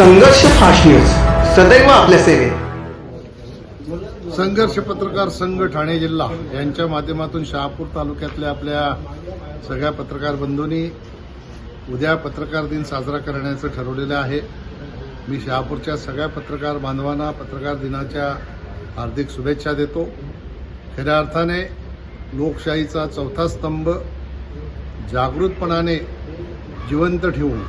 संघर्ष fast news. सदैव आपल्या सेवेत. संघर्ष पत्रकार संघ ठाणे जिल्हा यांच्या माध्यमातून शहापूर तालुक्यातल्या आपल्या सगळ्या पत्रकार बंधूंनी उद्या पत्रकार दिन साजरा करण्याचं ठरवलेलं आहे. मी शहापूरच्या सगळ्या पत्रकार बांधवांना पत्रकार दिनाच्या हार्दिक शुभेच्छा देतो. खऱ्या अर्थाने लोकशाहीचा चौथा स्तंभ जागृतपणाने जिवंत ठेवून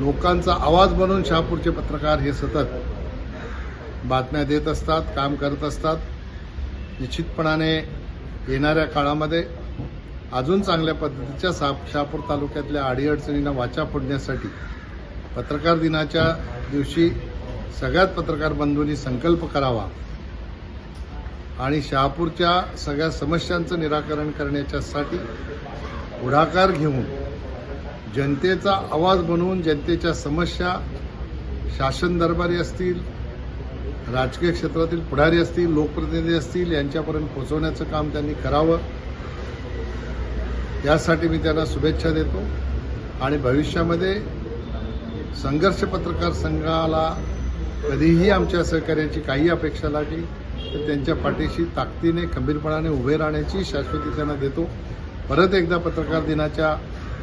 लोकांचा आवाज बनून शहापूरचे पत्रकार हे सतत बातम्या देत असतात काम करत असतात. निश्चितपणाने येणाऱ्या काळामध्ये अजून चांगल्या पद्धतीच्या सा शहापूर तालुक्यातल्या अडीअडचणींना वाचा फोडण्यासाठी पत्रकार दिनाच्या दिवशी सगळ्यात पत्रकार बंधूंनी संकल्प करावा आणि शहापूरच्या सगळ्या समस्यांचं निराकरण करण्याच्यासाठी पुढाकार घेऊन जनतेचा आवाज बनवून जनतेच्या समस्या शासन दरबारी असतील राजकीय क्षेत्रातील पुढारी असतील लोकप्रतिनिधी असतील यांच्यापर्यंत पोहोचवण्याचं काम त्यांनी करावं. यासाठी मी त्यांना शुभेच्छा देतो. आणि भविष्यामध्ये संघर्ष पत्रकार संघाला कधीही आमच्या सहकार्याची काही अपेक्षा लागली तर त्यांच्या पाठीशी ताकदीने खंबीरपणाने उभे राहण्याची शाश्वती त्यांना देतो. परत एकदा पत्रकार दिनाच्या